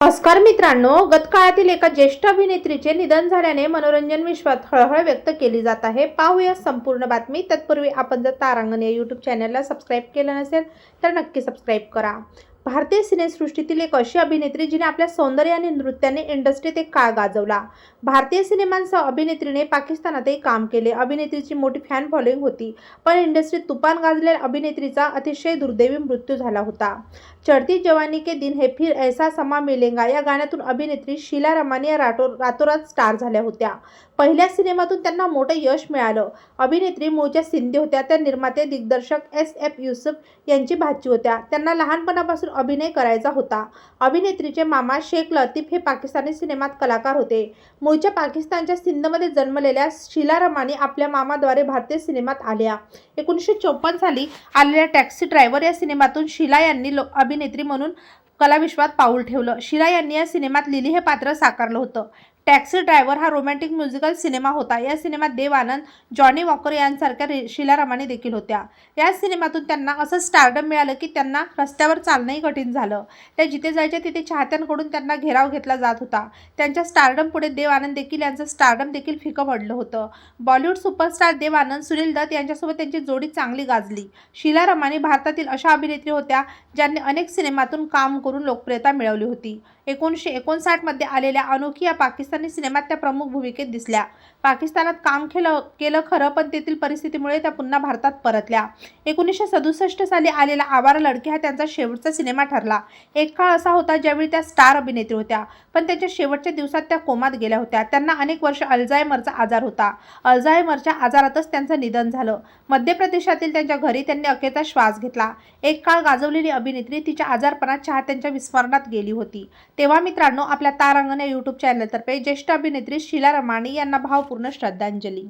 नमस्कार मित्रांनो गतकाळातील एका ज्येष्ठ अभिनेत्रीचे निधन झाल्याने मनोरंजन विश्वात हळहळ व्यक्त केली जात आहे. पाहूया संपूर्ण बातमी. तत्पूर्वी आपण जर तारांगण या यूट्यूब चॅनलला सबस्क्राईब केलं नसेल तर नक्की सबस्क्राईब करा. भारतीय सिनेसृष्टीतील एक अशी अभिनेत्री जिने आपल्या सौंदर्य आणि नृत्याने इंडस्ट्रीत एक काळ गाजवला. भारतीय सिनेमांसह अभिनेत्रीने पाकिस्तानातही काम केले. अभिनेत्रीची मोठी फॅन फॉलोईंग होती. पण इंडस्ट्रीत तुफान गाजलेल्या अभिनेत्रीचा अतिशय दुर्दैवी मृत्यू झाला होता. चढती जवानी के दिन हे फिर ऐसा समा मिलेंगा या गाण्यातून अभिनेत्री शीला रमानी या राटो रातोरात स्टार झाल्या होत्या. पहिल्या सिनेमातून त्यांना मोठं यश मिळालं. अभिनेत्री मूळच्या सिंधी होत्या. त्या निर्माते दिग्दर्शक एस एफ युसुफ यांची भाची होत्या. त्यांना लहानपणापासून अभिनय करायचा होता. अभिनेत्रीचे मामा शेख लतीफ हे पाकिस्तानी सिनेमात कलाकार होते. मूळच्या पाकिस्तानच्या सिंधमध्ये जन्मलेल्या शिला रमानी आपल्या मामाद्वारे भारतीय सिनेमात आल्या. एकोणीसशे चोपन्न साली आलेल्या टॅक्सी ड्रायव्हर या सिनेमातून शिला यांनी लो अभिनेत्री म्हणून कलाविश्वात पाऊल ठेवलं. शिला यांनी या सिनेमात लिली हे पात्र साकारलं होतं. टॅक्सी ड्रायव्हर हा रोमॅन्टिक म्युझिकल सिनेमा होता. या सिनेमात देव आनंद जॉनी वॉकर यांसारख्या रे- देखील होत्या. या सिनेमातून त्यांना असं स्टारडम मिळालं की त्यांना रस्त्यावर चालणंही कठीण झालं. त्या जिथे जायच्या तिथे चाहत्यांकडून त्यांना घेराव घेतला जात होता. त्यांच्या स्टारडम पुढे देव आनंद देखील यांचं स्टारडम देखील फिकं पडलं होतं. बॉलिवूड सुपरस्टार देव आनंद सुनील दत्त यांच्यासोबत त्यांची जोडी चांगली गाजली. शीला रमानी भारतातील अशा अभिनेत्री होत्या ज्यांनी अनेक सिनेमातून काम करून लोकप्रियता मिळवली होती. एकोणीसशे एकोणसाठमध्ये आलेल्या अनोखी या पाकिस्तान सिनेमात त्या प्रमुख भूमिकेत दिसल्या. पाकिस्तानात काम केलं केलं खरं पण तेथील परिस्थितीमुळे त्या पुन्हा भारतात परतल्या. एकोणीसशे सदुसष्ट साली आलेला आवारा लडकी हा त्यांचा शेवटचा सिनेमा ठरला. एक काळ असा होता ज्यावेळी त्या स्टार अभिनेत्री होत्या. पण त्यांच्या शेवटच्या दिवसात त्या कोमात गेल्या होत्या. त्यांना अनेक वर्ष अल्झायमरचा आजार होता. अल्झायमरच्या आजारातच त्यांचं निधन झालं. मध्य प्रदेशातील त्यांच्या घरी त्यांनी अखेरचा श्वास घेतला. एक काळ गाजवलेली अभिनेत्री तिच्या आजारपणात चाहत्यांच्या विस्मरणात गेली होती. तेव्हा मित्रांनो आपल्या तारांगण या यूट्यूब चॅनलतर्फे ज्येष्ठ अभिनेत्री शीला रमाणी यांना भावपूर्ण श्रद्धांजली.